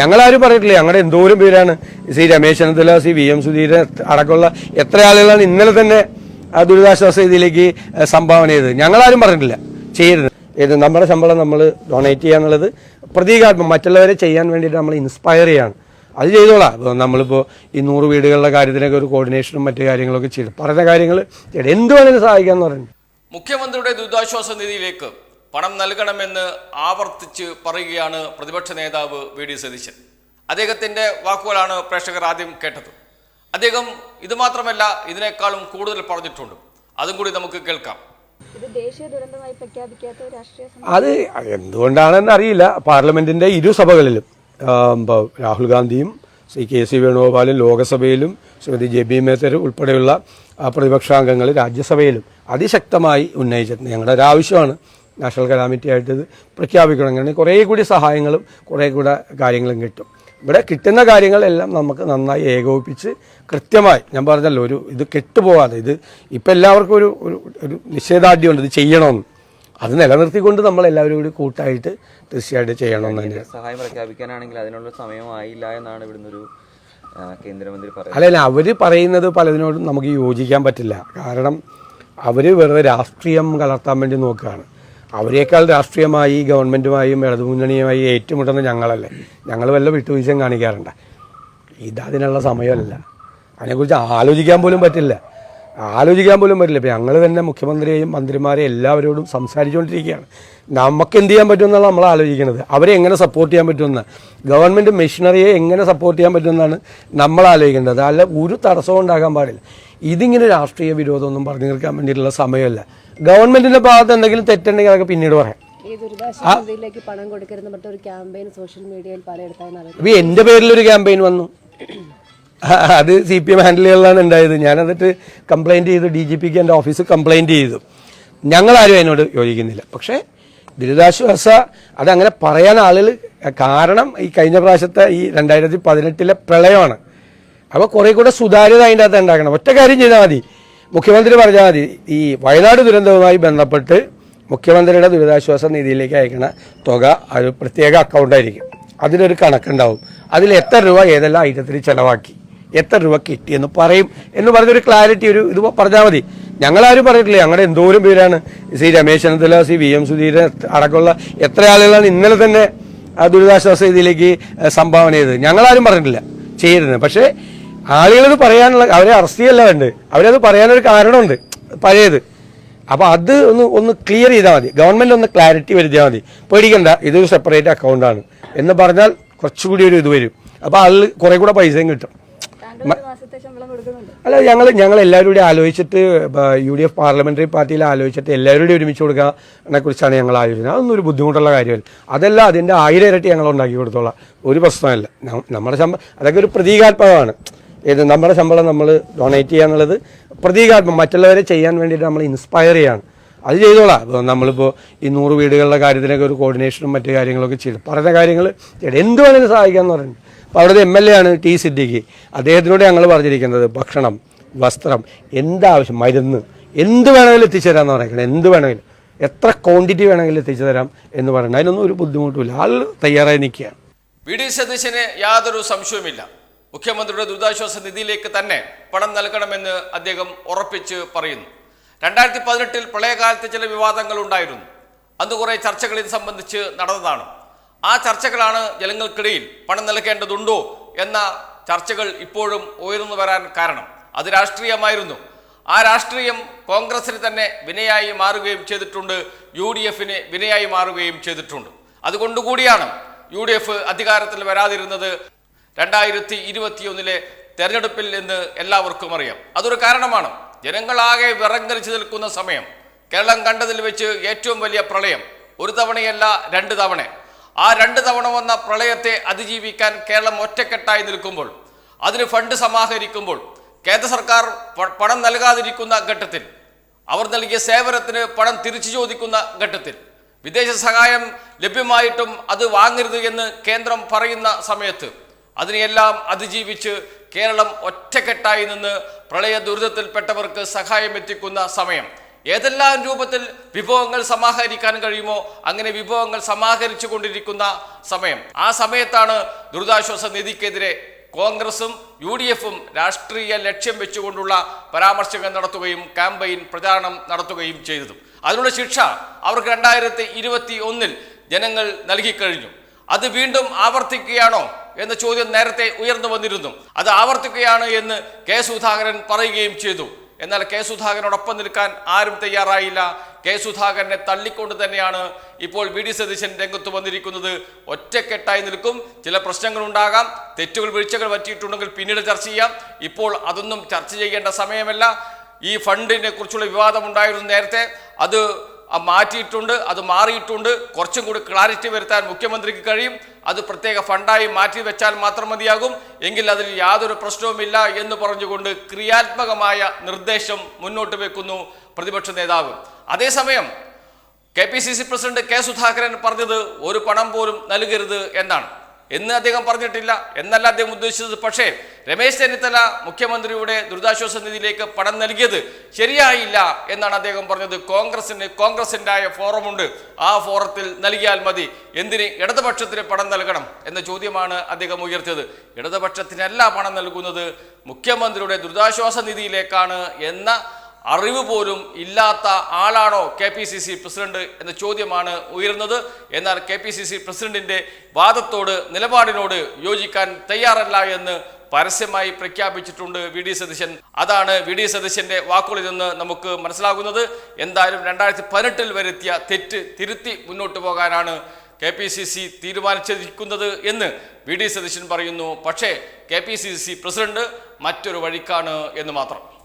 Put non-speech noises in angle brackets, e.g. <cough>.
ഞങ്ങളാരും പറഞ്ഞിട്ടില്ല. ഞങ്ങളുടെ എന്തോരം പേരാണ് C Ramesh Chennithala C V M Sudheeran അടക്കമുള്ള എത്ര ആളുകളാണ് ഇന്നലെ തന്നെ ദുരിതാശ്വാസ ഇതിലേക്ക് സംഭാവന ചെയ്തത്. ഞങ്ങളാരും പറഞ്ഞിട്ടില്ല. ചെയ്യരുത്. ഇത് നമ്മുടെ ശമ്പളം നമ്മൾ ഡൊണേറ്റ് ചെയ്യാന്നുള്ളത് പ്രതീകാത്മം മറ്റുള്ളവരെ ചെയ്യാൻ വേണ്ടിയിട്ട് നമ്മൾ ഇൻസ്പയർ ചെയ്യാണ്. അത് ചെയ്തോളാം. ഇപ്പോൾ നമ്മളിപ്പോൾ ഈ നൂറ് വീടുകളുടെ കാര്യത്തിനൊക്കെ ഒരു കോർഡിനേഷനും മറ്റു കാര്യങ്ങളൊക്കെ ചെയ്തു. പറഞ്ഞ കാര്യങ്ങൾ എന്തുവാണെങ്കിലും സഹായിക്കാന്ന് പറഞ്ഞു മുഖ്യമന്ത്രിയുടെ ദുരിതാശ്വാസ നിധിയിലേക്ക് പണം നൽകണമെന്ന് ആവർത്തിച്ച് പറയുകയാണ് പ്രതിപക്ഷ നേതാവ് വി ഡി സതീശൻ. അദ്ദേഹത്തിന്റെ വാക്കുകളാണ് പ്രേക്ഷകർ ആദ്യം കേട്ടത്. അദ്ദേഹം ഇത് മാത്രമല്ല ഇതിനേക്കാളും കൂടുതൽ പറഞ്ഞിട്ടുണ്ട്. അതും കൂടി നമുക്ക് കേൾക്കാം. ഇത് ദേശീയ ദുരന്തമായി പ്രഖ്യാപിക്കാത്ത ഒരു അത് എന്തുകൊണ്ടാണെന്ന് അറിയില്ല. പാർലമെന്റിന്റെ ഇരു സഭകളിലും രാഹുൽ ഗാന്ധിയും ശ്രീ കെ സി വേണുഗോപാലും ലോകസഭയിലും ശ്രീമതി ജെ ബി മേത്തർ ഉൾപ്പെടെയുള്ള പ്രതിപക്ഷാംഗങ്ങൾ രാജ്യസഭയിലും അതിശക്തമായി ഉന്നയിച്ചിട്ടുണ്ട്. ഞങ്ങളുടെ ഒരു ആവശ്യമാണ് നാഷണൽ കലാമിറ്റി ആയിട്ട് ഇത് പ്രഖ്യാപിക്കണമെങ്കിൽ കുറേ കൂടി സഹായങ്ങളും കുറേ കൂടെ കാര്യങ്ങളും കിട്ടും. ഇവിടെ കിട്ടുന്ന കാര്യങ്ങളെല്ലാം നമുക്ക് നന്നായി ഏകോപിപ്പിച്ച് കൃത്യമായി ഞാൻ പറഞ്ഞല്ലോ ഒരു ഇത് കെട്ടുപോകാതെ ഇത് ഇപ്പം എല്ലാവർക്കും ഒരു ഒരു നിഷേധാഢ്യമുണ്ട് ഇത് ചെയ്യണമെന്ന്. അത് നിലനിർത്തിക്കൊണ്ട് നമ്മൾ എല്ലാവരും കൂടി കൂട്ടായിട്ട് തീർച്ചയായിട്ടും ചെയ്യണമെന്ന് തന്നെയാണ്. സഹായം പ്രഖ്യാപിക്കാനാണെങ്കിൽ അതിനുള്ള സമയമായില്ല എന്നാണ് ഇവിടുന്ന് ഒരു കേന്ദ്രമന്ത്രി പറയുന്നത്. അല്ല അല്ല അവർ പറയുന്നത് പലതിനോടും നമുക്ക് യോജിക്കാൻ പറ്റില്ല. കാരണം അവർ വെറുതെ രാഷ്ട്രീയം കലർത്താൻ വേണ്ടി നോക്കുകയാണ്. അവരെക്കാൾ രാഷ്ട്രീയമായി ഗവൺമെന്റുമായും ഇടതുമുന്നണിയുമായി ഏറ്റുമുട്ടുന്ന ഞങ്ങളല്ലേ. ഞങ്ങൾ വല്ല വിട്ടുവീഴ്ചയും കാണിക്കാറുണ്ട്. ഇതതിനുള്ള സമയമല്ല. അതിനെക്കുറിച്ച് ആലോചിക്കാൻ പോലും പറ്റില്ല. ആലോചിക്കാൻ പോലും പറ്റില്ല. ഇപ്പം ഞങ്ങൾ തന്നെ മുഖ്യമന്ത്രിയെയും മന്ത്രിമാരെയും എല്ലാവരോടും സംസാരിച്ചുകൊണ്ടിരിക്കുകയാണ്. നമുക്ക് എന്ത് ചെയ്യാൻ പറ്റുമെന്നാണ് നമ്മൾ ആലോചിക്കുന്നത്. അവരെ എങ്ങനെ സപ്പോർട്ട് ചെയ്യാൻ പറ്റുമെന്ന്. ഗവൺമെന്റ് മെഷീനറിയെ എങ്ങനെ സപ്പോർട്ട് ചെയ്യാൻ പറ്റുമെന്നാണ് നമ്മൾ ആലോചിക്കേണ്ടത്. അല്ല ഒരു തടസ്സവും ഉണ്ടാകാൻ പാടില്ല. ഇതിങ്ങനെ രാഷ്ട്രീയ വിരോധമൊന്നും പറഞ്ഞു തീർക്കാൻ വേണ്ടിയിട്ടുള്ള സമയമല്ല. ഗവൺമെന്റിന്റെ ഭാഗത്ത് എന്തെങ്കിലും തെറ്റുണ്ടെങ്കിൽ അതൊക്കെ പിന്നീട് പറയാം. ഈ ദുരിതാശ്വാസ നിധിയിലേക്ക് പണം കൊടുക്കരുതെന്ന് ഒരു ക്യാമ്പയിൻ വന്നു. <laughs> അത് സി പി എം ഹാൻഡിലുകളിലാണ് ഉണ്ടായത്. ഞാൻ എന്നിട്ട് കംപ്ലൈന്റ് ചെയ്തു ഡി ജി പിക്ക് എന്റെ ഓഫീസ് കംപ്ലൈന്റ് ചെയ്തു. ഞങ്ങളാരും അതിനോട് യോജിക്കുന്നില്ല. പക്ഷേ ദുരിതാശ്വാസ അതങ്ങനെ പറയാൻ ആളുകൾ കാരണം ഈ കഴിഞ്ഞ പ്രാവശ്യത്തെ ഈ രണ്ടായിരത്തി പതിനെട്ടിലെ പ്രളയമാണ്. അപ്പോൾ കുറേ കൂടെ സുതാര്യത അതിന്റെ അകത്ത് ഉണ്ടാക്കണം. ഒറ്റ കാര്യം ചെയ്താൽ മതി. മുഖ്യമന്ത്രി പറഞ്ഞാൽ മതി. ഈ വയനാട് ദുരന്തവുമായി ബന്ധപ്പെട്ട് മുഖ്യമന്ത്രിയുടെ ദുരിതാശ്വാസ നിധിയിലേക്ക് അയക്കുന്ന തുക ഒരു പ്രത്യേക അക്കൗണ്ടായിരിക്കും അതിലൊരു കണക്കുണ്ടാവും. അതിൽ എത്ര രൂപ ഏതെല്ലാം ഐറ്റത്തിൽ ചെലവാക്കി. എത്ര രൂപ കിട്ടിയെന്ന് പറയും എന്ന് പറഞ്ഞൊരു ക്ലാരിറ്റി ഒരു ഇത് പറഞ്ഞാൽ മതി. ഞങ്ങളാരും പറഞ്ഞിട്ടില്ല ഞങ്ങളുടെ എന്തോരം പേരാണ്. C Ramesh Chennithala C V M Sudheeran അടക്കമുള്ള എത്ര ആളുകളാണ് ഇന്നലെ തന്നെ ദുരിതാശ്വാസ ഇതിലേക്ക് സംഭാവന ചെയ്തത്. ഞങ്ങളാരും പറഞ്ഞിട്ടില്ല ചെയ്തിരുന്നത്. പക്ഷേ ആളുകളത് പറയാനുള്ള അവരെ അറസ്റ്റ് ചെയ്യല്ല കണ്ട് അവരത് പറയാനൊരു കാരണമുണ്ട് പഴയത്. അപ്പോൾ അത് ഒന്ന് ഒന്ന് ക്ലിയർ ചെയ്താൽ മതി. ഗവൺമെന്റ് ഒന്ന് ക്ലാരിറ്റി വരുത്തിയാൽ മതി. പേടിക്കണ്ട ഇതൊരു സെപ്പറേറ്റ് അക്കൗണ്ടാണ് എന്ന് പറഞ്ഞാൽ കുറച്ചുകൂടി ഒരു ഇത് വരും. അപ്പോൾ അതിൽ കുറേ കൂടെ പൈസയും കിട്ടും. അല്ല ഞങ്ങൾ ഞങ്ങൾ എല്ലാവരും കൂടി ആലോചിച്ചിട്ട് യു ഡി എഫ് പാർലമെന്ററി പാർട്ടിയിൽ ആലോചിച്ചിട്ട് എല്ലാവരും കൂടി ഒരുമിച്ച് കൊടുക്കാനെ കുറിച്ചാണ് ഞങ്ങൾ ആലോചിക്കുന്നത്. അതൊന്നും ഒരു ബുദ്ധിമുട്ടുള്ള കാര്യമല്ല. അതല്ല അതിന്റെ ആയിരം ഇരട്ടി ഞങ്ങൾ ഉണ്ടാക്കി കൊടുത്തോളാം. ഒരു പ്രശ്നമല്ല. നമ്മുടെ ശമ്പളം അതൊക്കെ ഒരു പ്രതീകാത്മകമാണ്. ഇത് നമ്മുടെ ശമ്പളം നമ്മൾ ഡൊണേറ്റ് ചെയ്യുക എന്നുള്ളത് പ്രതീകാത്മം മറ്റുള്ളവരെ ചെയ്യാൻ വേണ്ടിയിട്ട് നമ്മൾ ഇൻസ്പയർ ചെയ്യാണ്. അത് ചെയ്തോളാം. നമ്മളിപ്പോൾ ഈ നൂറ് വീടുകളുടെ കാര്യത്തിനൊക്കെ ഒരു കോർഡിനേഷനും മറ്റു കാര്യങ്ങളൊക്കെ ചെയ്തു. പറഞ്ഞ കാര്യങ്ങൾ എന്ത് വേണമെങ്കിലും സഹായിക്കാമെന്ന് പറയുന്നത് അപ്പോൾ അവിടുത്തെ എം എൽ എ ആണ് ടി സിദ്ദിഖി. അദ്ദേഹത്തിനോട് ഞങ്ങൾ പറഞ്ഞിരിക്കുന്നത് ഭക്ഷണം വസ്ത്രം എന്താവശ്യം മരുന്ന് എന്ത് വേണമെങ്കിലും എത്തിച്ചു തരാമെന്ന് പറയുന്നത് എന്ത് വേണമെങ്കിലും. എത്ര ക്വാണ്ടിറ്റി വേണമെങ്കിലും എത്തിച്ചു തരാം എന്ന് പറയുന്നത് അതിനൊന്നും ഒരു ബുദ്ധിമുട്ടില്ല ആൾ തയ്യാറായി നിൽക്കുകയാണ്. വി ഡി സതീശന് യാതൊരു സംശയവുമില്ല. മുഖ്യമന്ത്രിയുടെ ദുരിതാശ്വാസ നിധിയിലേക്ക് തന്നെ പണം നൽകണമെന്ന് അദ്ദേഹം ഉറപ്പിച്ച് പറയുന്നു. രണ്ടായിരത്തി പതിനെട്ടിൽ പ്രളയകാലത്ത് ചില വിവാദങ്ങൾ ഉണ്ടായിരുന്നു. അന്ന് കുറേ ചർച്ചകൾ ഇത് സംബന്ധിച്ച് നടന്നതാണ്. ആ ചർച്ചകളാണ് ജനങ്ങൾക്കിടയിൽ പണം നൽകേണ്ടതുണ്ടോ എന്ന ചർച്ചകൾ ഇപ്പോഴും ഉയർന്നു വരാൻ കാരണം. അത് രാഷ്ട്രീയമായിരുന്നു. ആ രാഷ്ട്രീയം കോൺഗ്രസിന് തന്നെ വിനയായി മാറുകയും ചെയ്തിട്ടുണ്ട്. യു ഡി എഫിന് വിനയായി മാറുകയും ചെയ്തിട്ടുണ്ട്. അതുകൊണ്ടുകൂടിയാണ് യു ഡി എഫ് അധികാരത്തിൽ വരാതിരുന്നത് രണ്ടായിരത്തി ഇരുപത്തിയൊന്നിലെ തെരഞ്ഞെടുപ്പിൽ എന്ന് എല്ലാവർക്കും അറിയാം. അതൊരു കാരണമാണ്. ജനങ്ങളാകെ വിറങ്ങലിച്ചു നിൽക്കുന്ന സമയം. കേരളം കണ്ടതിൽ വെച്ച് ഏറ്റവും വലിയ പ്രളയം. ഒരു തവണയല്ല രണ്ട് തവണ. ആ രണ്ട് തവണ വന്ന പ്രളയത്തെ അതിജീവിക്കാൻ കേരളം ഒറ്റക്കെട്ടായി നിൽക്കുമ്പോൾ അതിന് ഫണ്ട് സമാഹരിക്കുമ്പോൾ കേന്ദ്ര സർക്കാർ പണം നൽകാതിരിക്കുന്ന ഘട്ടത്തിൽ അവർ നൽകിയ സേവനത്തിന് പണം തിരിച്ചു ചോദിക്കുന്ന ഘട്ടത്തിൽ വിദേശ സഹായം ലഭ്യമായിട്ടും അത് വാങ്ങരുത് എന്ന് കേന്ദ്രം പറയുന്ന സമയത്ത് അതിനെയെല്ലാം അതിജീവിച്ച് കേരളം ഒറ്റക്കെട്ടായി നിന്ന് പ്രളയ ദുരിതത്തിൽപ്പെട്ടവർക്ക് സഹായം എത്തിക്കുന്ന സമയം. ഏതെല്ലാം രൂപത്തിൽ വിഭവങ്ങൾ സമാഹരിക്കാൻ കഴിയുമോ അങ്ങനെ വിഭവങ്ങൾ സമാഹരിച്ചു കൊണ്ടിരിക്കുന്ന സമയം. ആ സമയത്താണ് ദുരിതാശ്വാസ നിധിക്കെതിരെ കോൺഗ്രസും യു ഡി എഫും രാഷ്ട്രീയ ലക്ഷ്യം വെച്ചുകൊണ്ടുള്ള പരാമർശങ്ങൾ നടത്തുകയും ക്യാമ്പയിൻ പ്രചാരണം നടത്തുകയും ചെയ്തത്. അതിനുള്ള ശിക്ഷ അവർക്ക് രണ്ടായിരത്തി ഇരുപത്തി ഒന്നിൽ ജനങ്ങൾ നൽകിക്കഴിഞ്ഞു. അത് വീണ്ടും ആവർത്തിക്കുകയാണോ എന്ന ചോദ്യം നേരത്തെ ഉയർന്നു വന്നിരുന്നു. അത് ആവർത്തിക്കുകയാണ് എന്ന് കെ സുധാകരൻ പറയുകയും ചെയ്തു. എന്നാൽ കെ സുധാകരനോടൊപ്പം നിൽക്കാൻ ആരും തയ്യാറായില്ല. കെ സുധാകരനെ തള്ളിക്കൊണ്ട് തന്നെയാണ് ഇപ്പോൾ വി ഡി സതീശൻ രംഗത്ത് വന്നിരിക്കുന്നത്. ഒറ്റക്കെട്ടായി നിൽക്കും. ചില പ്രശ്നങ്ങളുണ്ടാകാം. തെറ്റുകൾ വീഴ്ചകൾ പറ്റിയിട്ടുണ്ടെങ്കിൽ പിന്നീട് ചർച്ച ചെയ്യാം. ഇപ്പോൾ അതൊന്നും ചർച്ച ചെയ്യേണ്ട സമയമല്ല. ഈ ഫണ്ടിനെ കുറിച്ചുള്ള വിവാദമുണ്ടായിരുന്നു നേരത്തെ. അത് മാറ്റിയിട്ടുണ്ട് അത് മാറിയിട്ടുണ്ട്. കുറച്ചും കൂടി ക്ലാരിറ്റി വരുത്താൻ മുഖ്യമന്ത്രിക്ക് കഴിയും. അത് പ്രത്യേക ഫണ്ടായി മാറ്റി വെച്ചാൽ മാത്രം മതിയാകും. എങ്കിൽ അതിൽ യാതൊരു പ്രശ്നവുമില്ല എന്ന് പറഞ്ഞുകൊണ്ട് ക്രിയാത്മകമായ നിർദ്ദേശം മുന്നോട്ട് വെക്കുന്നു പ്രതിപക്ഷ നേതാവ്. അതേസമയം K P C C president K Sudhakaran പറഞ്ഞത് ഒരു പണം പോലും നൽകരുത് എന്നാണ്. എന്ന് അദ്ദേഹം പറഞ്ഞിട്ടില്ല എന്നല്ല അദ്ദേഹം ഉദ്ദേശിച്ചത്. പക്ഷേ രമേശ് ചെന്നിത്തല മുഖ്യമന്ത്രിയുടെ ദുരിതാശ്വാസ നിധിയിലേക്ക് പണം നൽകിയത് ശരിയായില്ല എന്നാണ് അദ്ദേഹം പറഞ്ഞത്. കോൺഗ്രസിന് കോൺഗ്രസിന്റെതായ ഫോറമുണ്ട്. ആ ഫോറത്തിൽ നൽകിയാൽ മതി. എന്തിന്? ഇടതുപക്ഷത്തിന് പണം നൽകണം എന്ന ചോദ്യമാണ് അദ്ദേഹം ഉയർത്തിയത്. ഇടതുപക്ഷത്തിനല്ല പണം നൽകുന്നത് മുഖ്യമന്ത്രിയുടെ ദുരിതാശ്വാസ നിധിയിലേക്കാണ് എന്ന അറിവ് പോലും ഇല്ലാത്ത ആളാണോ K P C C president എന്ന ചോദ്യമാണ് ഉയരുന്നത്. എന്നാൽ കെ പി സി സി പ്രസിഡന്റിന്റെ വാദത്തോട് നിലപാടിനോട് യോജിക്കാൻ തയ്യാറല്ല എന്ന് പരസ്യമായി പ്രഖ്യാപിച്ചിട്ടുണ്ട് വി ഡി സതീശൻ. അതാണ് വി ഡി സതീശന്റെ വാക്കുകളിൽ നിന്ന് നമുക്ക് മനസ്സിലാകുന്നത്. എന്തായാലും രണ്ടായിരത്തി പതിനെട്ടിൽ വരുത്തിയ തെറ്റ് തിരുത്തി മുന്നോട്ട് പോകാനാണ് കെ പി സി സി തീരുമാനിച്ചിരിക്കുന്നത് എന്ന് വി ഡി സതീശൻ പറയുന്നു. പക്ഷേ K P C C president മറ്റൊരു വഴിക്കാണ് എന്ന് മാത്രം.